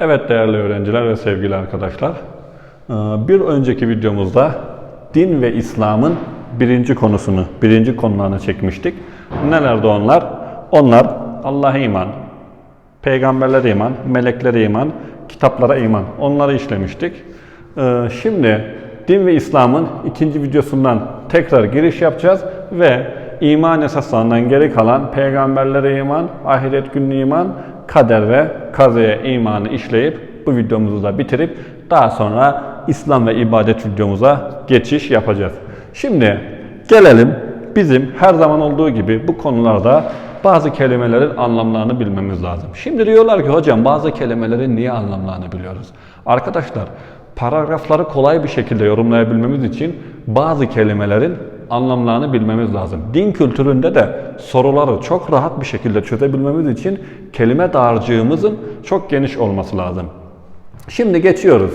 Evet değerli öğrenciler ve sevgili arkadaşlar. Ee, Bir önceki videomuzda din ve İslam'ın birinci konusunu, birinci konularını çekmiştik. Nelerdi onlar? Onlar Allah'a iman, peygamberlere iman, meleklere iman, kitaplara iman. Onları işlemiştik. Ee, Şimdi din ve İslam'ın ikinci videosundan tekrar giriş yapacağız ve iman esaslarından geri kalan peygamberlere iman, ahiret gününe iman, kader ve kazaya imanı işleyip bu videomuzu da bitirip daha sonra İslam ve ibadet videomuza geçiş yapacağız. Şimdi gelelim bizim her zaman olduğu gibi bu konularda bazı kelimelerin anlamlarını bilmemiz lazım. Şimdi diyorlar ki hocam bazı kelimelerin niye anlamlarını biliyoruz? Arkadaşlar paragrafları kolay bir şekilde yorumlayabilmemiz için bazı kelimelerin anlamlarını bilmemiz lazım. Din kültüründe de soruları çok rahat bir şekilde çözebilmemiz için kelime dağarcığımızın çok geniş olması lazım. Şimdi geçiyoruz.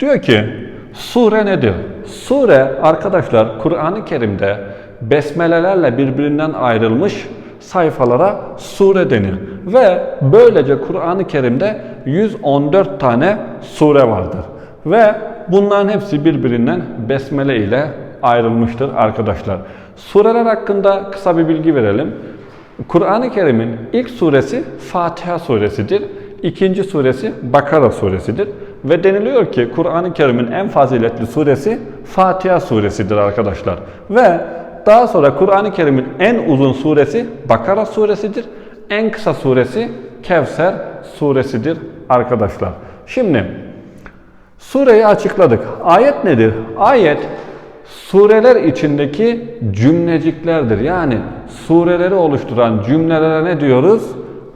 Diyor ki sure nedir? Sure arkadaşlar Kur'an-ı Kerim'de besmelelerle birbirinden ayrılmış sayfalara sure denir. Ve böylece Kur'an-ı Kerim'de 114 tane sure vardır. Ve bunların hepsi birbirinden besmele ile ayrılmıştır arkadaşlar. Sureler hakkında kısa bir bilgi verelim. Kur'an-ı Kerim'in ilk suresi Fatiha suresidir. İkinci suresi Bakara suresidir. Ve deniliyor ki Kur'an-ı Kerim'in en faziletli suresi Fatiha suresidir arkadaşlar. Ve daha sonra Kur'an-ı Kerim'in en uzun suresi Bakara suresidir. En kısa suresi Kevser suresidir arkadaşlar. Şimdi sureyi açıkladık. Ayet nedir? Ayet sureler içindeki cümleciklerdir. Yani sureleri oluşturan cümlelere ne diyoruz?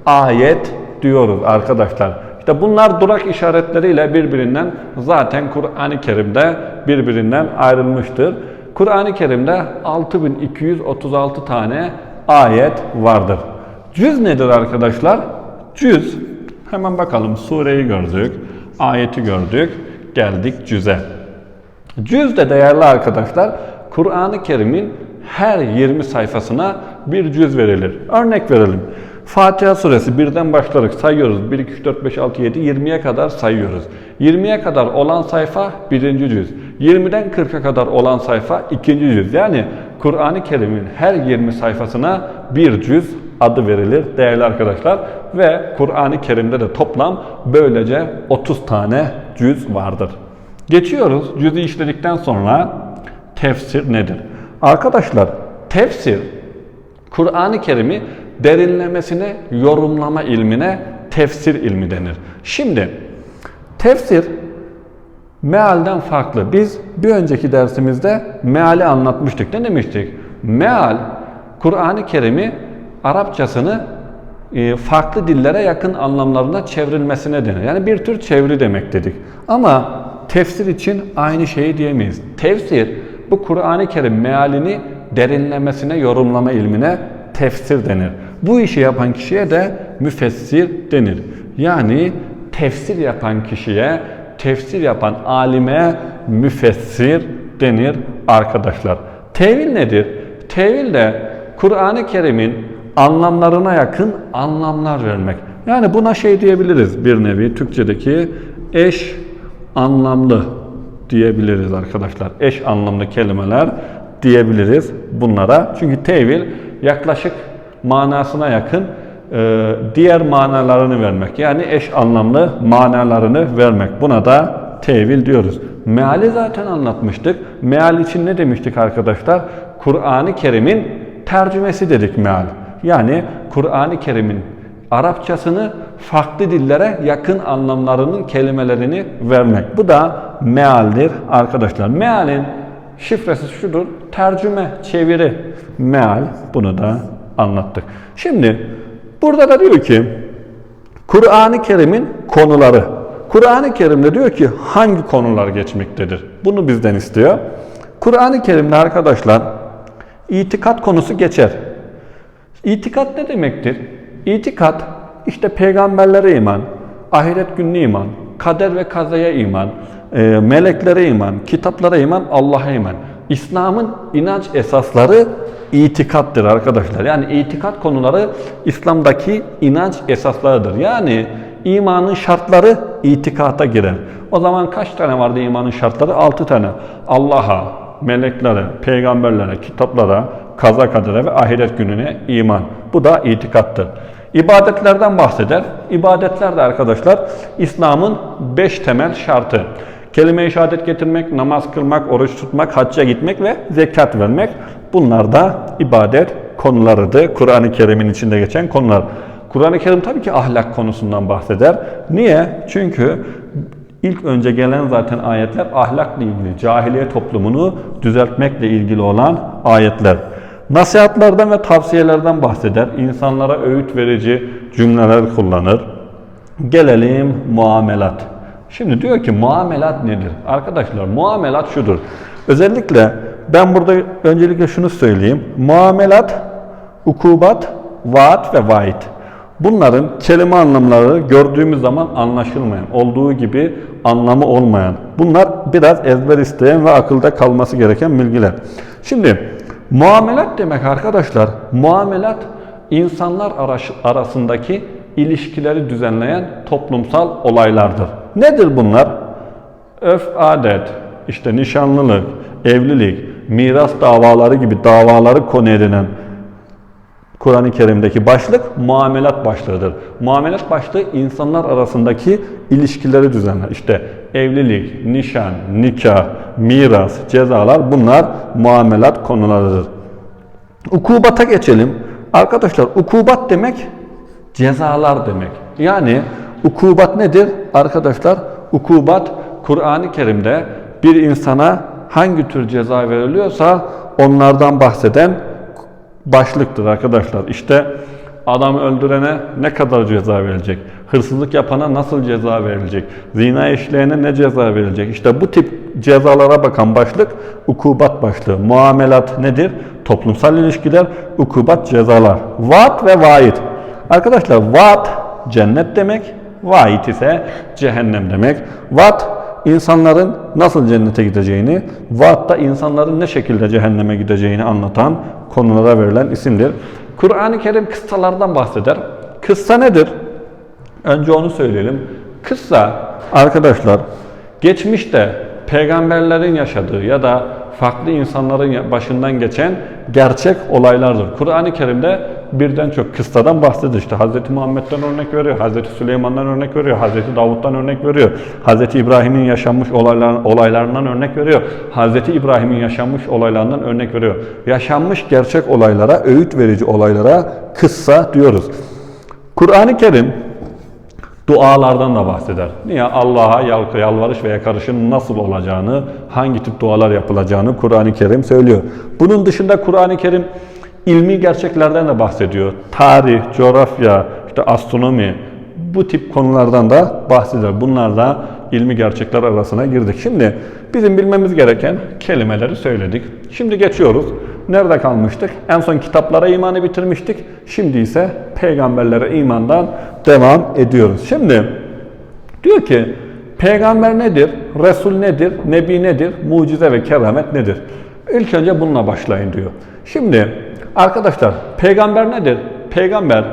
Ayet diyoruz arkadaşlar. İşte bunlar durak işaretleriyle birbirinden zaten Kur'an-ı Kerim'de birbirinden ayrılmıştır. Kur'an-ı Kerim'de 6236 tane ayet vardır. Cüz nedir arkadaşlar? Cüz, hemen bakalım sureyi gördük, ayeti gördük, geldik cüze. Cüz de değerli arkadaşlar, Kur'an-ı Kerim'in her 20 sayfasına bir cüz verilir. Örnek verelim. Fatiha suresi birden başlarak sayıyoruz. 1, 2, 3, 4, 5, 6, 7, 20'ye kadar sayıyoruz. 20'ye kadar olan sayfa birinci cüz. 20'den 40'a kadar olan sayfa ikinci cüz. Yani Kur'an-ı Kerim'in her 20 sayfasına bir cüz adı verilir değerli arkadaşlar. Ve Kur'an-ı Kerim'de de toplam böylece 30 tane cüz vardır. Geçiyoruz. Cüz'i işledikten sonra tefsir nedir? Arkadaşlar tefsir Kur'an-ı Kerim'i derinlemesine yorumlama ilmine tefsir ilmi denir. Şimdi tefsir mealden farklı. Biz bir önceki dersimizde meali anlatmıştık. Ne demiştik? Meal Kur'an-ı Kerim'i Arapçasını e, farklı dillere yakın anlamlarına çevrilmesine denir. Yani bir tür çeviri demek dedik. Ama tefsir için aynı şeyi diyemeyiz. Tefsir bu Kur'an-ı Kerim mealini derinlemesine yorumlama ilmine tefsir denir. Bu işi yapan kişiye de müfessir denir. Yani tefsir yapan kişiye, tefsir yapan alime müfessir denir arkadaşlar. Tevil nedir? Tevil de Kur'an-ı Kerim'in anlamlarına yakın anlamlar vermek. Yani buna şey diyebiliriz bir nevi Türkçedeki eş anlamlı diyebiliriz arkadaşlar. Eş anlamlı kelimeler diyebiliriz bunlara. Çünkü tevil yaklaşık manasına yakın e, diğer manalarını vermek. Yani eş anlamlı manalarını vermek. Buna da tevil diyoruz. Meali zaten anlatmıştık. Meal için ne demiştik arkadaşlar? Kur'an-ı Kerim'in tercümesi dedik meal. Yani Kur'an-ı Kerim'in Arapçasını farklı dillere yakın anlamlarının kelimelerini vermek. Bu da mealdir arkadaşlar. Mealin şifresi şudur. Tercüme, çeviri, meal. Bunu da anlattık. Şimdi burada da diyor ki Kur'an-ı Kerim'in konuları. Kur'an-ı Kerim'de diyor ki hangi konular geçmektedir? Bunu bizden istiyor. Kur'an-ı Kerim'de arkadaşlar itikat konusu geçer. İtikat ne demektir? İtikat işte peygamberlere iman, ahiret gününe iman, kader ve kazaya iman, e, meleklere iman, kitaplara iman, Allah'a iman. İslam'ın inanç esasları itikattır arkadaşlar. Yani itikat konuları İslam'daki inanç esaslarıdır. Yani imanın şartları itikata girer. O zaman kaç tane vardı imanın şartları? 6 tane. Allah'a, meleklere, peygamberlere, kitaplara, kaza kadere ve ahiret gününe iman. Bu da itikattır. İbadetlerden bahseder. İbadetler de arkadaşlar İslam'ın 5 temel şartı. Kelime-i şehadet getirmek, namaz kılmak, oruç tutmak, hacca gitmek ve zekat vermek. Bunlar da ibadet konularıdır. Kur'an-ı Kerim'in içinde geçen konular. Kur'an-ı Kerim tabii ki ahlak konusundan bahseder. Niye? Çünkü ilk önce gelen zaten ayetler ahlakla ilgili, cahiliye toplumunu düzeltmekle ilgili olan ayetler. Nasihatlerden ve tavsiyelerden bahseder. İnsanlara öğüt verici cümleler kullanır. Gelelim muamelat. Şimdi diyor ki muamelat nedir? Arkadaşlar muamelat şudur. Özellikle ben burada öncelikle şunu söyleyeyim. Muamelat, ukubat, vaat ve vaid. Bunların kelime anlamları gördüğümüz zaman anlaşılmayan, olduğu gibi anlamı olmayan. Bunlar biraz ezber isteyen ve akılda kalması gereken bilgiler. Şimdi muamelat demek arkadaşlar, muamelat insanlar arasındaki ilişkileri düzenleyen toplumsal olaylardır. Nedir bunlar? Öf adet, işte nişanlılık, evlilik, miras davaları gibi davaları konu edinen Kur'an-ı Kerim'deki başlık muamelat başlığıdır. Muamelat başlığı insanlar arasındaki ilişkileri düzenler. İşte evlilik, nişan, nikah, miras, cezalar bunlar muamelat konularıdır. Ukubata geçelim. Arkadaşlar ukubat demek cezalar demek. Yani ukubat nedir? Arkadaşlar ukubat Kur'an-ı Kerim'de bir insana hangi tür ceza veriliyorsa onlardan bahseden başlıktır arkadaşlar. İşte adamı öldürene ne kadar ceza verilecek? Hırsızlık yapana nasıl ceza verilecek? Zina işleyene ne ceza verilecek? İşte bu tip cezalara bakan başlık ukubat başlığı. Muamelat nedir? Toplumsal ilişkiler, ukubat cezalar. Vaat ve vaid. Arkadaşlar vaat cennet demek, vaid ise cehennem demek. Vaat insanların nasıl cennete gideceğini, vaat da insanların ne şekilde cehenneme gideceğini anlatan konulara verilen isimdir. Kur'an-ı Kerim kıssalardan bahseder. Kıssa nedir? Önce onu söyleyelim. Kıssa arkadaşlar geçmişte peygamberlerin yaşadığı ya da farklı insanların başından geçen gerçek olaylardır. Kur'an-ı Kerim'de birden çok kıssadan bahsediyor. İşte Hz. Muhammed'den örnek veriyor, Hz. Süleyman'dan örnek veriyor, Hz. Davut'tan örnek veriyor, Hz. İbrahim'in yaşanmış olaylar, olaylarından örnek veriyor, Hz. İbrahim'in yaşanmış olaylarından örnek veriyor. Yaşanmış gerçek olaylara, öğüt verici olaylara kıssa diyoruz. Kur'an-ı Kerim dualardan da bahseder. Niye? Allah'a yalvarış ve yakarışın nasıl olacağını, hangi tip dualar yapılacağını Kur'an-ı Kerim söylüyor. Bunun dışında Kur'an-ı Kerim ilmi gerçeklerden de bahsediyor. Tarih, coğrafya, işte astronomi bu tip konulardan da bahseder. Bunlar da ilmi gerçekler arasına girdik. Şimdi bizim bilmemiz gereken kelimeleri söyledik. Şimdi geçiyoruz. Nerede kalmıştık? En son kitaplara imanı bitirmiştik. Şimdi ise peygamberlere imandan devam ediyoruz. Şimdi diyor ki peygamber nedir? Resul nedir? Nebi nedir? Mucize ve keramet nedir? İlk önce bununla başlayın diyor. Şimdi arkadaşlar peygamber nedir? Peygamber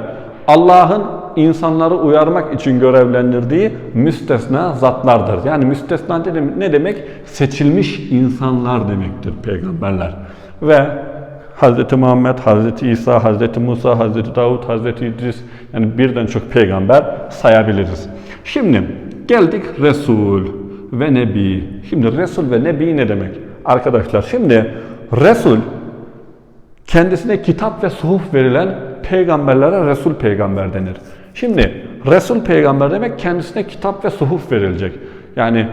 Allah'ın insanları uyarmak için görevlendirdiği müstesna zatlardır. Yani müstesna ne demek? Seçilmiş insanlar demektir peygamberler. Ve Hz. Muhammed, Hz. İsa, Hz. Musa, Hz. Davud, Hz. İdris yani birden çok peygamber sayabiliriz. Şimdi geldik Resul ve Nebi. Şimdi Resul ve Nebi ne demek? Arkadaşlar şimdi Resul kendisine kitap ve suhuf verilen peygamberlere Resul peygamber denir. Şimdi Resul peygamber demek kendisine kitap ve suhuf verilecek. Yani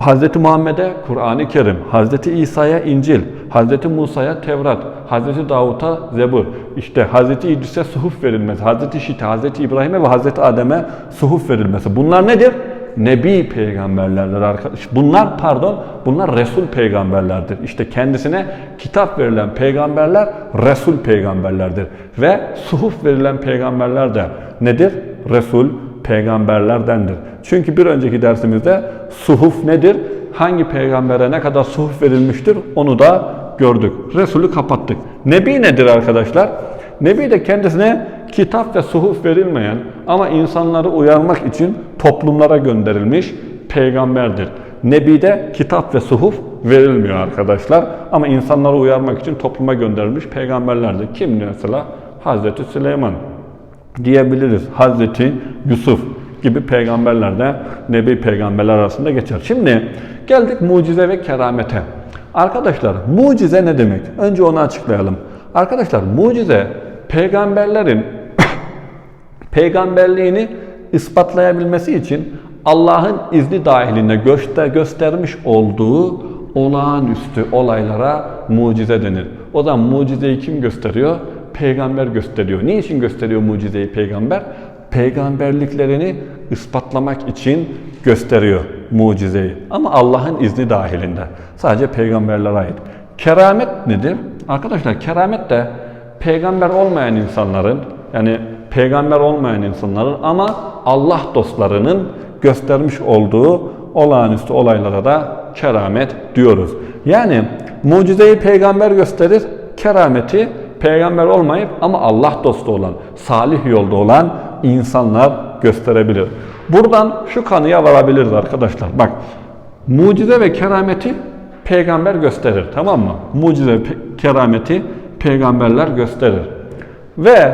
Hz. Muhammed'e Kur'an-ı Kerim, Hz. İsa'ya İncil, Hz. Musa'ya Tevrat, Hz. Davut'a Zebur, işte Hz. İdris'e suhuf verilmesi, Hz. Şit'e, Hz. İbrahim'e ve Hz. Adem'e suhuf verilmesi. Bunlar nedir? Nebi peygamberlerdir arkadaş. Bunlar pardon, bunlar Resul peygamberlerdir. İşte kendisine kitap verilen peygamberler Resul peygamberlerdir. Ve suhuf verilen peygamberler de nedir? Resul peygamberlerdendir. Çünkü bir önceki dersimizde suhuf nedir? Hangi peygambere ne kadar suhuf verilmiştir onu da gördük. Resulü kapattık. Nebi nedir arkadaşlar? Nebi de kendisine kitap ve suhuf verilmeyen ama insanları uyarmak için toplumlara gönderilmiş peygamberdir. Nebi'de kitap ve suhuf verilmiyor arkadaşlar ama insanları uyarmak için topluma gönderilmiş peygamberlerdir. Kim mesela? Hazreti Süleyman diyebiliriz. Hazreti Yusuf gibi peygamberler de Nebi peygamberler arasında geçer. Şimdi geldik mucize ve keramete. Arkadaşlar mucize ne demek? Önce onu açıklayalım. Arkadaşlar mucize peygamberlerin peygamberliğini ispatlayabilmesi için Allah'ın izni dahilinde göster göstermiş olduğu olağanüstü olaylara mucize denir. O zaman mucizeyi kim gösteriyor? Peygamber gösteriyor. Niçin gösteriyor mucizeyi peygamber? Peygamberliklerini ispatlamak için gösteriyor mucizeyi. Ama Allah'ın izni dahilinde. Sadece peygamberlere ait. Keramet nedir? Arkadaşlar keramet de peygamber olmayan insanların yani peygamber olmayan insanların ama Allah dostlarının göstermiş olduğu olağanüstü olaylara da keramet diyoruz. Yani mucizeyi peygamber gösterir, kerameti peygamber olmayıp ama Allah dostu olan, salih yolda olan insanlar gösterebilir. Buradan şu kanıya varabiliriz arkadaşlar. Bak, mucize ve kerameti peygamber gösterir. Tamam mı? Mucize ve kerameti peygamberler gösterir. Ve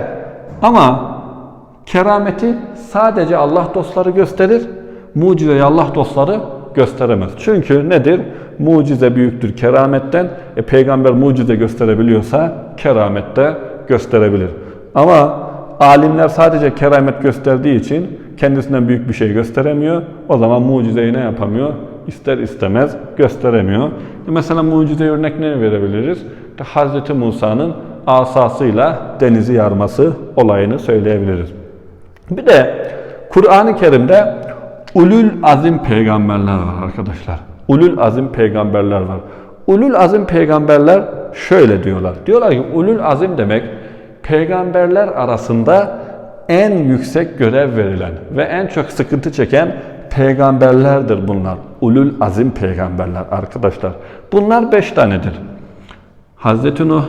ama kerameti sadece Allah dostları gösterir. Mucizeyi Allah dostları gösteremez. Çünkü nedir? Mucize büyüktür kerametten. E, peygamber mucize gösterebiliyorsa keramet de gösterebilir. Ama alimler sadece keramet gösterdiği için kendisinden büyük bir şey gösteremiyor. O zaman mucizeyi ne yapamıyor? İster istemez gösteremiyor. Mesela mucize örnek ne verebiliriz? İşte Hz. Musa'nın asasıyla denizi yarması olayını söyleyebiliriz. Bir de Kur'an-ı Kerim'de ulul azim peygamberler var arkadaşlar. Ulul azim peygamberler var. Ulul azim peygamberler şöyle diyorlar. Diyorlar ki ulul azim demek peygamberler arasında en yüksek görev verilen ve en çok sıkıntı çeken peygamberlerdir bunlar. Ulul azim peygamberler arkadaşlar. Bunlar beş tanedir. Hazreti Nuh,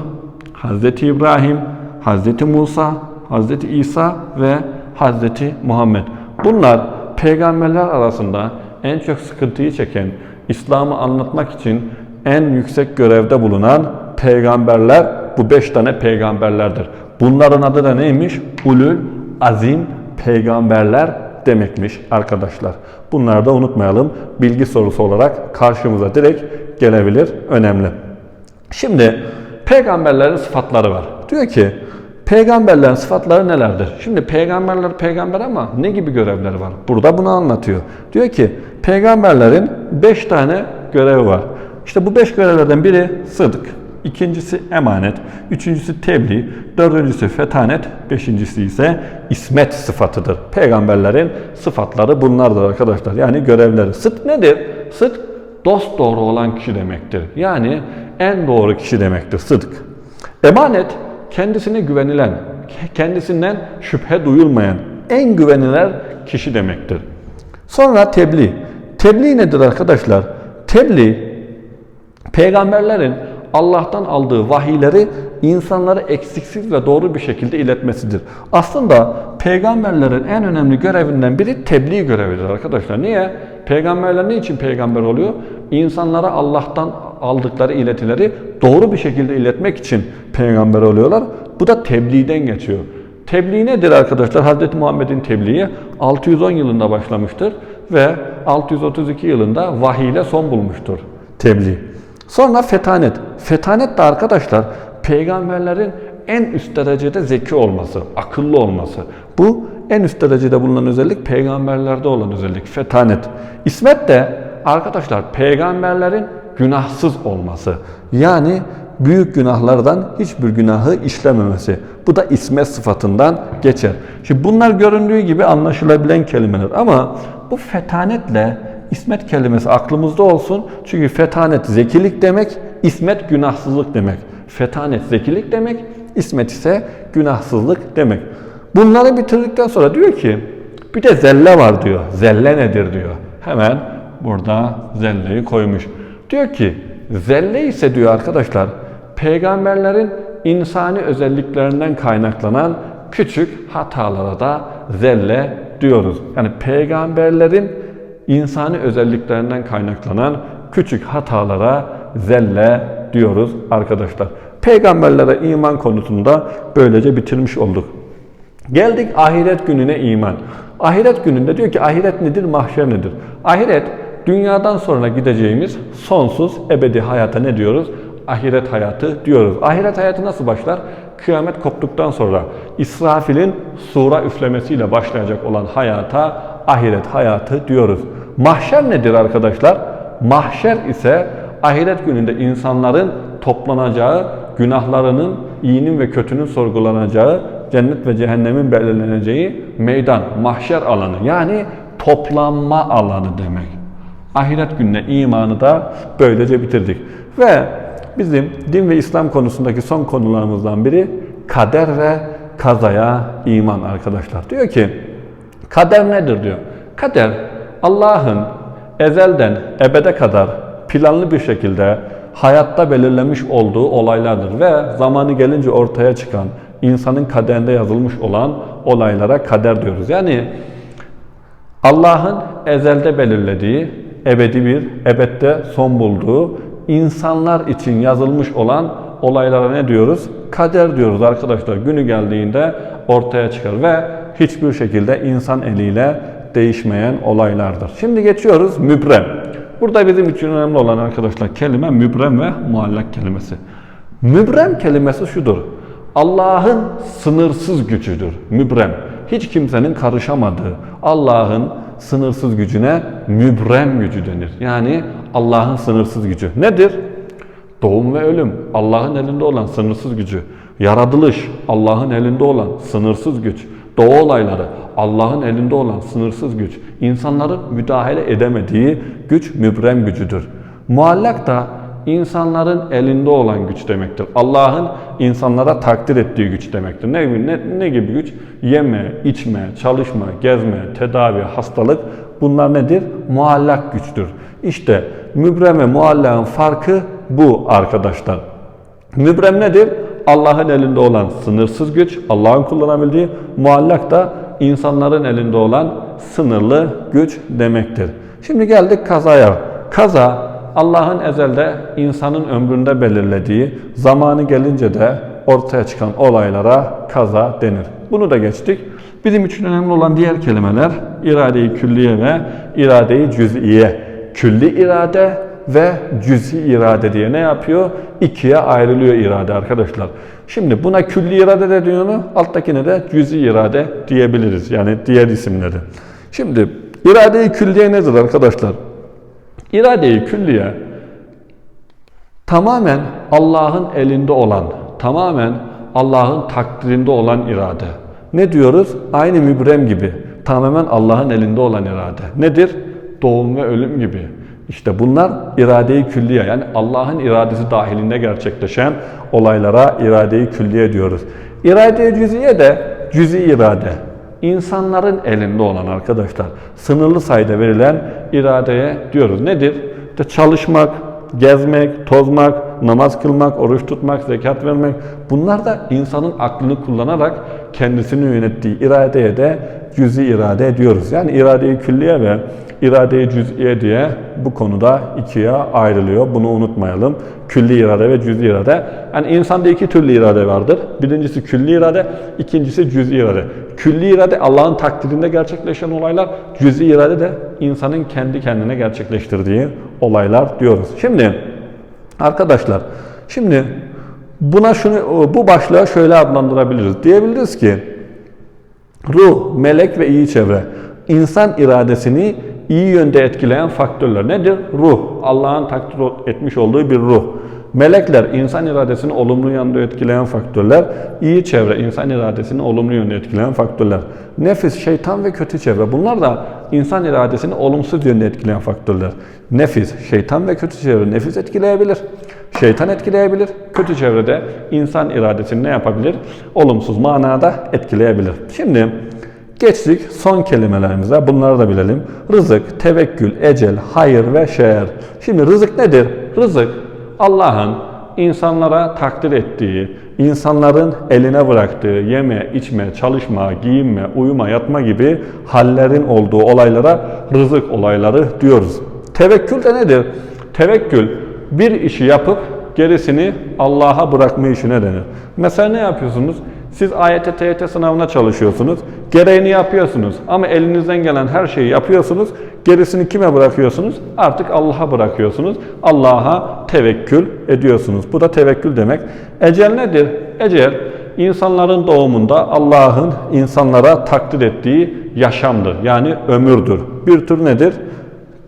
Hazreti İbrahim, Hazreti Musa, Hazreti İsa ve Hazreti Muhammed. Bunlar peygamberler arasında en çok sıkıntıyı çeken, İslam'ı anlatmak için en yüksek görevde bulunan peygamberler bu beş tane peygamberlerdir. Bunların adı da neymiş? Ulul azim peygamberler demekmiş arkadaşlar. Bunları da unutmayalım. Bilgi sorusu olarak karşımıza direkt gelebilir. Önemli. Şimdi peygamberlerin sıfatları var. Diyor ki peygamberlerin sıfatları nelerdir? Şimdi peygamberler peygamber ama ne gibi görevleri var? Burada bunu anlatıyor. Diyor ki peygamberlerin beş tane görevi var. İşte bu beş görevlerden biri sıdk, ikincisi emanet, üçüncüsü tebliğ, dördüncüsü fetanet, beşincisi ise ismet sıfatıdır. Peygamberlerin sıfatları bunlardır arkadaşlar. Yani görevleri. Sıdk nedir? Sıdk dost doğru olan kişi demektir. Yani en doğru kişi demektir sıdk. Emanet kendisine güvenilen, kendisinden şüphe duyulmayan en güvenilir kişi demektir. Sonra tebliğ. Tebliğ nedir arkadaşlar? Tebliğ peygamberlerin Allah'tan aldığı vahiyleri insanlara eksiksiz ve doğru bir şekilde iletmesidir. Aslında peygamberlerin en önemli görevinden biri tebliğ görevidir arkadaşlar. Niye? Peygamberler ne için peygamber oluyor? İnsanlara Allah'tan aldıkları iletileri doğru bir şekilde iletmek için peygamber oluyorlar. Bu da tebliğden geçiyor. Tebliğ nedir arkadaşlar? Hz. Muhammed'in tebliği 610 yılında başlamıştır ve 632 yılında vahiy ile son bulmuştur tebliğ. Sonra fetanet. Fetanet de arkadaşlar peygamberlerin en üst derecede zeki olması, akıllı olması. Bu en üst derecede bulunan özellik peygamberlerde olan özellik. Fetanet. İsmet de arkadaşlar peygamberlerin günahsız olması. Yani büyük günahlardan hiçbir günahı işlememesi. Bu da ismet sıfatından geçer. Şimdi bunlar göründüğü gibi anlaşılabilen kelimeler ama bu fetanetle İsmet kelimesi aklımızda olsun. Çünkü fetanet zekilik demek, ismet günahsızlık demek. Fetanet zekilik demek, ismet ise günahsızlık demek. Bunları bitirdikten sonra diyor ki bir de zelle var diyor. Zelle nedir diyor. Hemen burada zelleyi koymuş. Diyor ki zelle ise diyor arkadaşlar peygamberlerin insani özelliklerinden kaynaklanan küçük hatalara da zelle diyoruz. Yani peygamberlerin insani özelliklerinden kaynaklanan küçük hatalara zelle diyoruz arkadaşlar. Peygamberlere iman konusunda böylece bitirmiş olduk. Geldik ahiret gününe iman. Ahiret gününde diyor ki ahiret nedir, mahşer nedir? Ahiret dünyadan sonra gideceğimiz sonsuz ebedi hayata ne diyoruz? Ahiret hayatı diyoruz. Ahiret hayatı nasıl başlar? Kıyamet koptuktan sonra İsrafil'in sura üflemesiyle başlayacak olan hayata ahiret hayatı diyoruz. Mahşer nedir arkadaşlar? Mahşer ise ahiret gününde insanların toplanacağı, günahlarının, iyinin ve kötünün sorgulanacağı, cennet ve cehennemin belirleneceği meydan, mahşer alanı. Yani toplanma alanı demek. Ahiret gününe imanı da böylece bitirdik. Ve bizim din ve İslam konusundaki son konularımızdan biri kader ve kazaya iman arkadaşlar. Diyor ki kader nedir diyor. Kader Allah'ın ezelden ebede kadar planlı bir şekilde hayatta belirlemiş olduğu olaylardır ve zamanı gelince ortaya çıkan insanın kaderinde yazılmış olan olaylara kader diyoruz. Yani Allah'ın ezelde belirlediği, ebedi bir, ebette son bulduğu, insanlar için yazılmış olan olaylara ne diyoruz? Kader diyoruz arkadaşlar. Günü geldiğinde ortaya çıkar ve hiçbir şekilde insan eliyle değişmeyen olaylardır. Şimdi geçiyoruz mübrem. Burada bizim için önemli olan arkadaşlar kelime mübrem ve muallak kelimesi. Mübrem kelimesi şudur. Allah'ın sınırsız gücüdür. Mübrem. Hiç kimsenin karışamadığı Allah'ın sınırsız gücüne mübrem gücü denir. Yani Allah'ın sınırsız gücü. Nedir? Doğum ve ölüm Allah'ın elinde olan sınırsız gücü. Yaratılış Allah'ın elinde olan sınırsız güç. Doğa olayları Allah'ın elinde olan sınırsız güç. İnsanların müdahale edemediği güç mübrem gücüdür. Muallak da insanların elinde olan güç demektir. Allah'ın insanlara takdir ettiği güç demektir. Ne, ne, ne gibi güç? Yeme, içme, çalışma, gezme, tedavi, hastalık bunlar nedir? Muallak güçtür. İşte mübrem ve muallakın farkı bu arkadaşlar. Mübrem nedir? Allah'ın elinde olan sınırsız güç, Allah'ın kullanabildiği, muallak da insanların elinde olan sınırlı güç demektir. Şimdi geldik kazaya. Kaza Allah'ın ezelde insanın ömründe belirlediği, zamanı gelince de ortaya çıkan olaylara kaza denir. Bunu da geçtik. Bizim için önemli olan diğer kelimeler irade-i külliye ve irade-i cüz'iye. Külli irade ve cüz'i irade diye ne yapıyor? İkiye ayrılıyor irade arkadaşlar. Şimdi buna külli irade de diyor mu? Alttakine de cüz'i irade diyebiliriz. Yani diğer isimleri. Şimdi irade-i külliye nedir arkadaşlar? İrade-i külliye tamamen Allah'ın elinde olan, tamamen Allah'ın takdirinde olan irade. Ne diyoruz? Aynı mübrem gibi. Tamamen Allah'ın elinde olan irade. Nedir? Doğum ve ölüm gibi. İşte bunlar irade-i külliye yani Allah'ın iradesi dahilinde gerçekleşen olaylara irade-i külliye diyoruz. İrade-i cüziye de cüzi irade. İnsanların elinde olan arkadaşlar sınırlı sayıda verilen iradeye diyoruz. Nedir? İşte çalışmak, gezmek, tozmak, namaz kılmak, oruç tutmak, zekat vermek bunlar da insanın aklını kullanarak kendisini yönettiği iradeye de cüzi irade diyoruz. Yani irade-i külliye ve irade-i cüz'iye diye bu konuda ikiye ayrılıyor. Bunu unutmayalım. Külli irade ve cüz'i irade. Yani insanda iki türlü irade vardır. Birincisi külli irade, ikincisi cüz'i irade. Külli irade Allah'ın takdirinde gerçekleşen olaylar, cüz'i irade de insanın kendi kendine gerçekleştirdiği olaylar diyoruz. Şimdi arkadaşlar, şimdi buna şunu bu başlığa şöyle adlandırabiliriz. Diyebiliriz ki ruh, melek ve iyi çevre insan iradesini iyi yönde etkileyen faktörler nedir? Ruh, Allah'ın takdir etmiş olduğu bir ruh. Melekler insan iradesini olumlu yönde etkileyen faktörler. İyi çevre insan iradesini olumlu yönde etkileyen faktörler. Nefis, şeytan ve kötü çevre bunlar da insan iradesini olumsuz yönde etkileyen faktörler. Nefis, şeytan ve kötü çevre nefis etkileyebilir. Şeytan etkileyebilir. Kötü çevrede insan iradesini ne yapabilir? Olumsuz manada etkileyebilir. Şimdi Geçtik son kelimelerimize. Bunları da bilelim. Rızık, tevekkül, ecel, hayır ve şer. Şimdi rızık nedir? Rızık Allah'ın insanlara takdir ettiği, insanların eline bıraktığı yeme, içme, çalışma, giyinme, uyuma, yatma gibi hallerin olduğu olaylara rızık olayları diyoruz. Tevekkül de nedir? Tevekkül bir işi yapıp gerisini Allah'a bırakma işine denir. Mesela ne yapıyorsunuz? Siz AYT, TYT sınavına çalışıyorsunuz. Gereğini yapıyorsunuz. Ama elinizden gelen her şeyi yapıyorsunuz. Gerisini kime bırakıyorsunuz? Artık Allah'a bırakıyorsunuz. Allah'a tevekkül ediyorsunuz. Bu da tevekkül demek. Ecel nedir? Ecel insanların doğumunda Allah'ın insanlara takdir ettiği yaşamdır. Yani ömürdür. Bir tür nedir?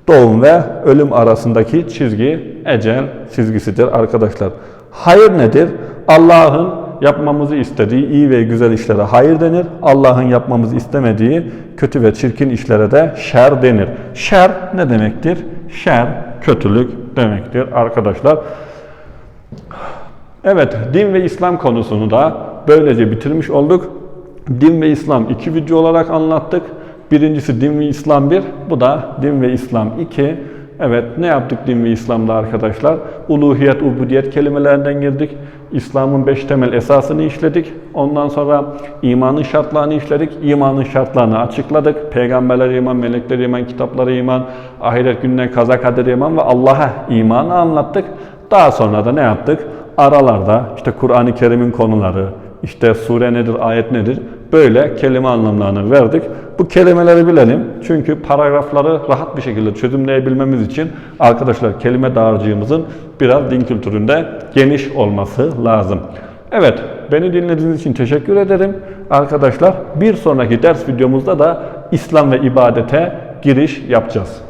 Doğum ve ölüm arasındaki çizgi ecel çizgisidir arkadaşlar. Hayır nedir? Allah'ın yapmamızı istediği iyi ve güzel işlere hayır denir. Allah'ın yapmamızı istemediği kötü ve çirkin işlere de şer denir. Şer ne demektir? Şer kötülük demektir arkadaşlar. Evet, din ve İslam konusunu da böylece bitirmiş olduk. Din ve İslam iki video olarak anlattık. Birincisi din ve İslam 1, bu da din ve İslam 2. Evet, ne yaptık din ve İslam'da arkadaşlar? Uluhiyet, ubudiyet kelimelerinden girdik. İslam'ın beş temel esasını işledik. Ondan sonra imanın şartlarını işledik. İmanın şartlarını açıkladık. Peygamberlere iman, meleklere iman, kitaplara iman, ahiret gününe kaza kadere iman ve Allah'a imanı anlattık. Daha sonra da ne yaptık? Aralarda işte Kur'an-ı Kerim'in konuları, işte sure nedir, ayet nedir? Böyle kelime anlamlarını verdik. Bu kelimeleri bilelim. Çünkü paragrafları rahat bir şekilde çözümleyebilmemiz için arkadaşlar kelime dağarcığımızın biraz din kültüründe geniş olması lazım. Evet, beni dinlediğiniz için teşekkür ederim. Arkadaşlar bir sonraki ders videomuzda da İslam ve ibadete giriş yapacağız.